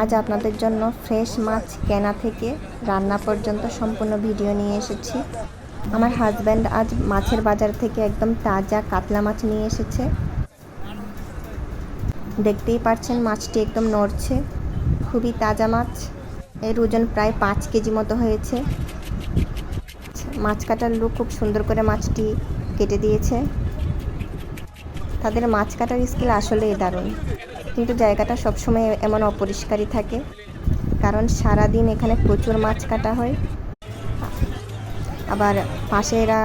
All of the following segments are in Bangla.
আজ আপনাদের জন্য ফ্রেশ মাছ কেনা থেকে রান্না পর্যন্ত সম্পূর্ণ ভিডিও নিয়ে এসেছি। আমার হাজব্যান্ড আজ মাছের বাজার থেকে একদম তাজা কাতলা মাছ নিয়ে এসেছে। দেখতেই পাচ্ছেন মাছটি একদম নড়ছে। খুবই তাজা মাছ। এর ওজন প্রায় পাঁচ কেজি মতো হয়েছে। মাছ কাটার লোক খুব সুন্দর করে মাছটি কেটে দিয়েছে। তাদের মাছ কাটার স্কিল আসলেই দারুণ। কিন্তু জায়গাটা সবসময় এমন অপরিষ্কারই থাকে, কারণ সারাদিন এখানে প্রচুর মাছ কাটা হয়। আবার পাশে এরা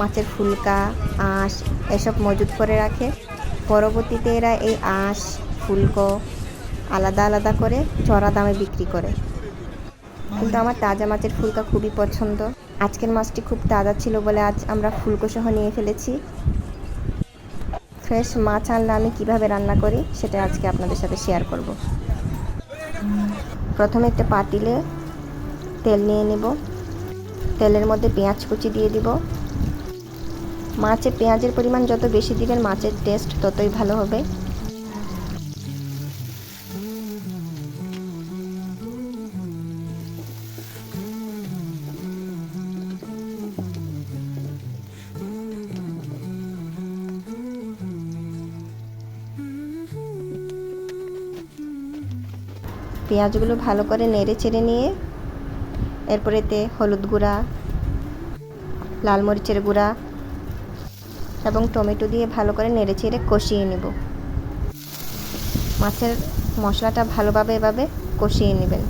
মাছের ফুলকা, আঁশ এসব মজুত করে রাখে। পরবর্তীতে এরা এই আঁশ, ফুলকো আলাদা আলাদা করে চড়া দামে বিক্রি করে। কিন্তু আমার তাজা মাছের ফুলকা খুবই পছন্দ। আজকের মাছটি খুব তাজা ছিল বলে আজ আমরা ফুলকো সহ নিয়ে ফেলেছি। ফ্রেশ মাছ আনলে আমি কীভাবে রান্না করি সেটা আজকে আপনাদের সাথে শেয়ার করব। প্রথমে একটা পাতিলে তেল নিয়ে নেব। তেলের মধ্যে পেঁয়াজ কুচি দিয়ে দিব। মাছে পেঁয়াজের পরিমাণ যত বেশি দিবেন মাছের টেস্ট ততই ভালো হবে। পেঁয়াজগুলো ভালো করে নেড়ে চেড়ে নিয়ে এরপর এতে হলুদ গুঁড়া, লাল মরিচের গুঁড়া এবং টমেটো দিয়ে ভালো করে নেড়ে চেড়ে কষিয়ে নেব। মাছের মশলাটা ভালোভাবে এভাবে কষিয়ে নেবেন।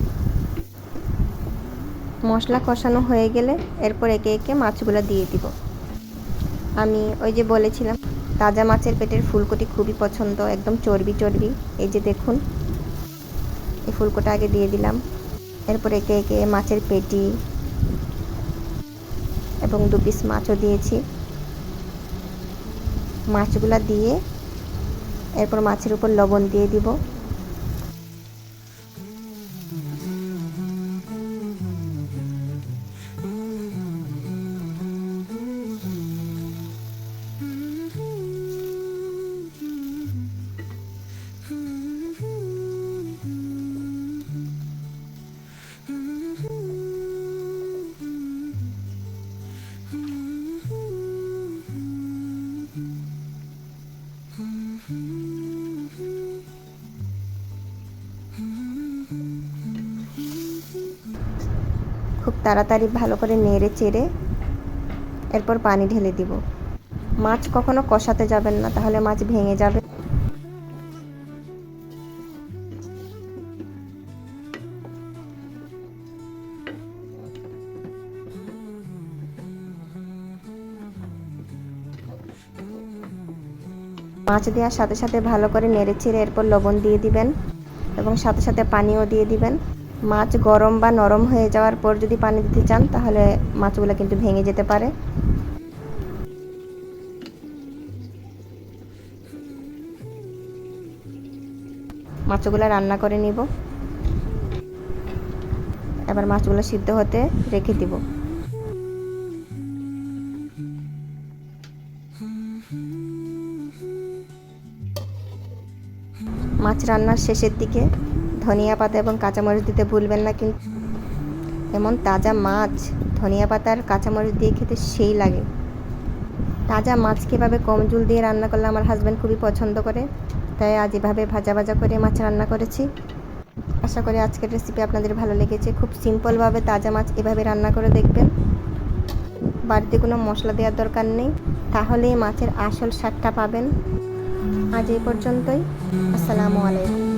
মশলা কষানো হয়ে গেলে এরপর একে একে মাছগুলো দিয়ে দিব। আমি ওই যে বলেছিলাম, তাজা মাছের পেটের ফুলকটি খুবই পছন্দ, একদম চর্বি চর্বি। এই যে দেখুন এই ফুলকোটা আগে দিয়ে দিলাম। এরপর একে একে মাছের পেটি এবং দু পিস মাছও দিয়েছি। মাছগুলো দিয়ে এরপর মাছের উপর লবণ দিয়ে দিব। খুব তাড়াতাড়ি ভালো করে নেড়ে চেড়ে এরপর পানি ঢেলে দিব। মাছ কখনো কষাতে যাবেন না, তাহলে মাছ ভেঙে যাবে। মাছ দেওয়ার সাথে সাথে ভালো করে নেড়ে চেড়ে এরপর লবণ দিয়ে দিবেন এবং সাথে সাথে পানিও দিয়ে দিবেন। মাছ গরম বা নরম হয়ে যাওয়ার পর যদি পানি দিতে চান, তাহলে মাছগুলো কিন্তু ভেঙে যেতে পারে। মাছগুলো রান্না করে নিব। এবার মাছগুলো সিদ্ধ হতে রেখে দিব। মাছ রান্নার শেষের দিকে ধনিয়া পাতা এবং কাঁচামরিচ দিতে ভুলবেন না কিন্তু এমন তাজা মাছ, ধনিয়া পাতার কাঁচামরিচ দিয়ে খেতে সেই লাগে। তাজা মাছ কীভাবে কম জুল দিয়ে রান্না করলে আমার হাজব্যান্ড খুবই পছন্দ করে, তাই আজ এভাবে ভাজা ভাজা করে মাছ রান্না করেছি। আশা করি আজকের রেসিপি আপনাদের ভালো লেগেছে। খুব সিম্পলভাবে তাজা মাছ এভাবে রান্না করে দেখবেন। বাড়িতে কোনো মশলা দেওয়ার দরকার নেই, তাহলেই মাছের আসল স্বাদটা পাবেন। আজ এই পর্যন্তই। আসসালামু আলাইকুম।